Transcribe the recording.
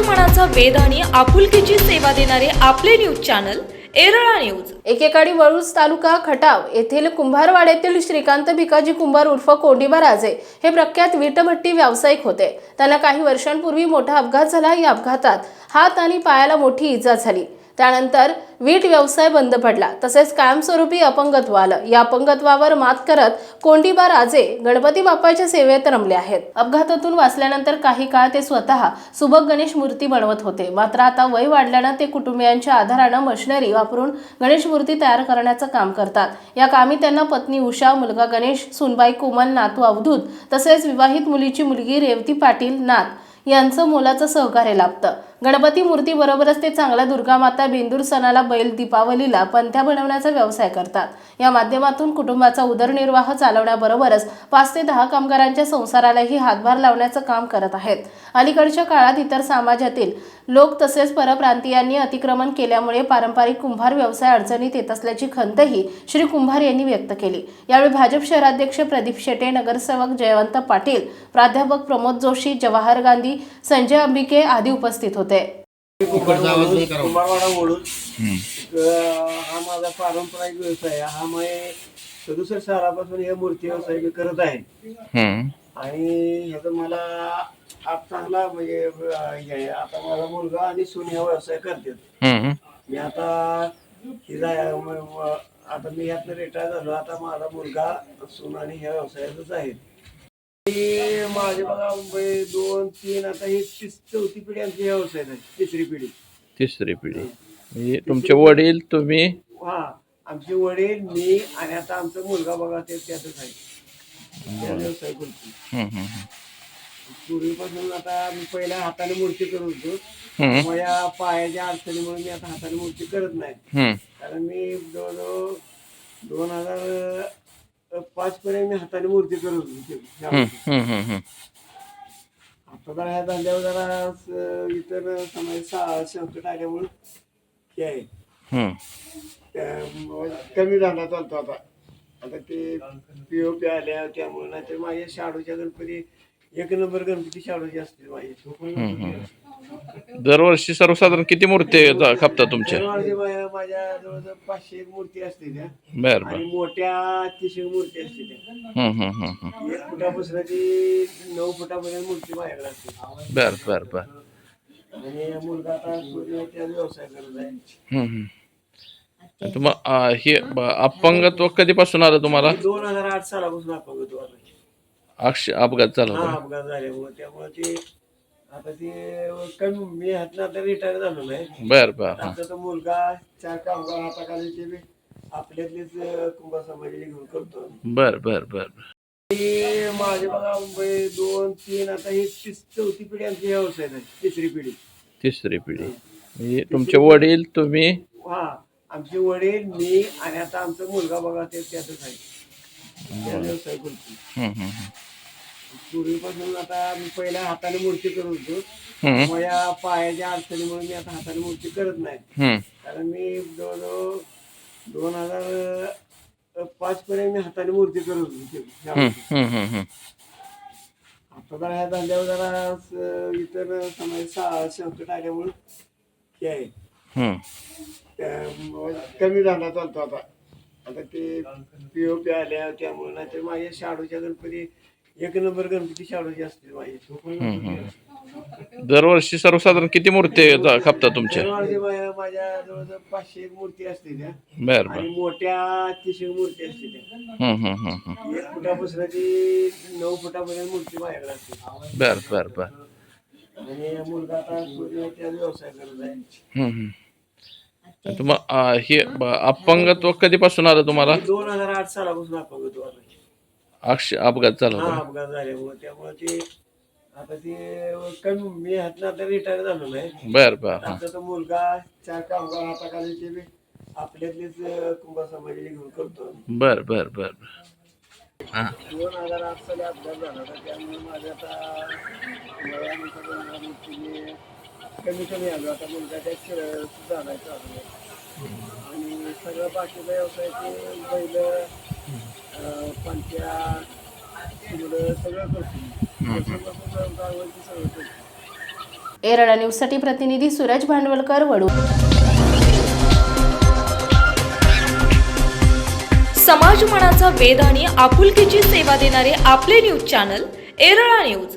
मनाचा वेध आणि आपुलकीची सेवा देणारे आपले न्यूज चॅनल एरळा न्यूज. एकेकाळी वळूज तालुका खटाव येथील कुंभारवाड्यातील श्रीकांत भिकाजी कुंभार उर्फ कोंडीबा राजे हे प्रख्यात वीटभट्टी व्यावसायिक होते. त्यांना काही वर्षांपूर्वी मोठा अपघात झाला. या अपघातात हात आणि पायाला मोठी इजा झाली. त्यानंतर वीट व्यवसाय बंद पडला. तसेच कायमस्वरूपी अपंगत्व आलं. या अपंगत्वावर मात करत कोंडीबा राजे गणपती बाप्पाच्या सेवेत रमले आहेत. अपघातातून वाचल्यानंतर काही काळ ते स्वतः सुबक गणेश मूर्ती बनवत होते. मात्र आता वय वाढल्यानं ते कुटुंबियांच्या आधारानं मशिनरी वापरून गणेश मूर्ती तयार करण्याचं काम करतात. या कामी त्यांना पत्नी उषा मुलगा गणेश सुनबाई कोमल नातू अवधूत तसेच विवाहित मुलीची मुलगी रेवती पाटील नाथ यांचं मोलाचं सहकार्य लाभतं. गणपती मूर्ती बरोबरच ते चांगल्या दुर्गामाता बेंदूर सणाला बैल दीपावलीला पंथ्या बनवण्याचा व्यवसाय करतात. या माध्यमातून कुटुंबाचा उदरनिर्वाह चालवण्याबरोबरच पाच ते दहा कामगारांच्या संसारालाही हातभार लावण्याचं काम करत आहेत. अलीकडच्या काळात इतर समाजातील लोक तसेच परप्रांतीयांनी अतिक्रमण केल्यामुळे पारंपरिक कुंभार व्यवसाय अडचणीत येत असल्याची खंतही श्री कुंभार यांनी व्यक्त केली. यावेळी भाजप शहराध्यक्ष प्रदीप शेटे नगरसेवक जयवंत पाटील प्राध्यापक प्रमोद जोशी जवाहर गांधी संजय अंबिके आदी उपस्थित होते. कुंभारवाडा ओढून हा माझा पारंपरिक व्यवसाय आहे. हा मी सदुसष्ट सालापासून हे मूर्ती व्यवसाय करत आहे. आणि ह्याचा मला आप चांगला म्हणजे अं, हे आहे. आता माझा मुलगा आणि सून हा व्यवसाय करतात. हम्म. मी आता हिला म- म- आता मी ह्यातनं रिटायर झालो. आता माझा मुलगा सून आणि ह्या व्यवसायातच आहे. आणि माझे बघा म्हणजे दोन तीन आता ही तीस चौथी पिढी आमची ह्या व्यवसायात आहे. तिसरी पिढी. तिसरी पिढी. म्हणजे तुमचे वडील तुम्ही? हा. आमचे वडील मी आणि आता आमचा मुलगा बघा ते त्यातच आहे. त्या व्यवसाय करतो हम्म, हम्म, हम्म. पूर्वीपासून आता मी पहिल्या हाताने मूर्ती करत होतो. माझ्या पायाच्या अडचणीमुळे मी आता हाताने मूर्ती करत नाही. कारण मी जवळजवळ दोन हजार पाच पर्यंत मी हाताने मूर्ती करत होतो. आता जरा ह्या धंद्यावर जरा इतर समाज संकट आल्यामुळे हे आहे कमी धंदा चालतो आता आता ते पीओपी आल्या त्यामुळे नाही तर माझ्या शाडूच्या गणपती एक नंबर गणपती शाडूचे असतील माझे दरवर्षी सर्वसाधारण किती मूर्ती जा- खपतात तुमच्या? दरवर्षी माझ्या माझ्या जवळजवळ पाचशे एक मूर्ती असते त्या. बर बर. आणि मोठ्या तीनशे मूर्ती असते त्या. हम्म, हम्म, हम्म, हम्म. एक फुटापासून ती नऊ फुटापर्यंत मूर्ती माझ्याकडे असते. बर बर बर. आणि मुलगा आता सूर्य त्या व्यवसाय करत आहे. हम्म, हम्म. तुम्हा आ, हे ब- अपंगत्व कधीपासून आलं तुम्हाला? दोन हजार आठ सालापासून आपण आता अक्ष अपघात झाला हा होता अपघात झाल्यामुळे त्यामुळे ते आता ते कमी मी ह्यातनं आता रिटायर झालो नाही. बर बर हा. आमचा तो मुलगा चार कामगार हाताखाली ते बी आपल्यातलेच अं, कुंभा समाजाला घेऊन करतो. बर बर बर ते माझे बघा म्हणजे दोन तीन आता ही तीस चौथी पिढी आमची ह्या व्यवसायात आहे. तिसरी पिढी. तिसरी पिढी. म्हणजे तुमचे वडील तुम्ही? हा. आमचे वडील मी आणि आता आमचा मुलगा बघा ते त्यातच आहे. त्या व्यवसाय करतो हम्म, हम्म, हम्म. पूर्वीपासून आता मी पहिल्या हाताने मूर्ती करत होतो हम्म, माझ्या पायाच्या अडचणीमुळे मी आता हाताने मूर्ती करत नाही हम्म. कारण मी जवळजवळ दोन हजार पाच पर्यंत मी हाताने मूर्ती करत होतो ह्या हम्म, वर्षी. हम्म, हम्म, हम्म. आता जरा ह्या धंद्यावर जरा स- इतर समाज सा- संकट आल्यामुळे हे आहे हम्म. कमी धंदा चालतो आता आता ते पीओपी आल्या त्यामुळे नाही तर माझ्या शाडूच्या गणपती एक नंबर गणपती शाडूचे असतील माझे दरवर्षी सर्वसाधारण किती मूर्ती जा- खपतात तुमच्या? दरवर्षी माझ्या माझ्या जवळजवळ पाचशे एक मूर्ती असते त्या. बर बर. आणि मोठ्या तीनशे मूर्ती असते त्या. एक फुटापासून ती नऊ फुटापर्यंत मूर्ती माझ्याकडे असते. बर बर बर. आणि मुलगा आता त्या व्यवसाय करत आहे. तुम्हा हे अपंगत्व कधीपासून आलं तुम्हाला? दोन हजार आठ सालापासून होतो आता अक्ष अपघात झाला हा होता अपघात झाल्यामुळे त्यामुळे ते आता ते कमी मी आता रिटायर झालो नाही. बर बर हा. आमचा तो मुलगा चार कामगार हाताखाली ते बी आपल्यातलेच अं, कुंभा समाजाला घेऊन करतो. बर बर बर हा. दोन हजार आठ साली अपघात झाला होता. त्यामुळे माझे आता वयानुसार कमी कमी आलो. आता मुलगा चालू. आणि सगळं बाकीचा बैल मुलं सगळं करतो. सगळं सगळं करतो. एरळा न्यूजसाठी प्रतिनिधी सूरज भांडवलकर वडू. समाज मनाचा वेध आणि आपुलकीची सेवा देणारे आपले न्यूज चॅनल एरळा न्यूज.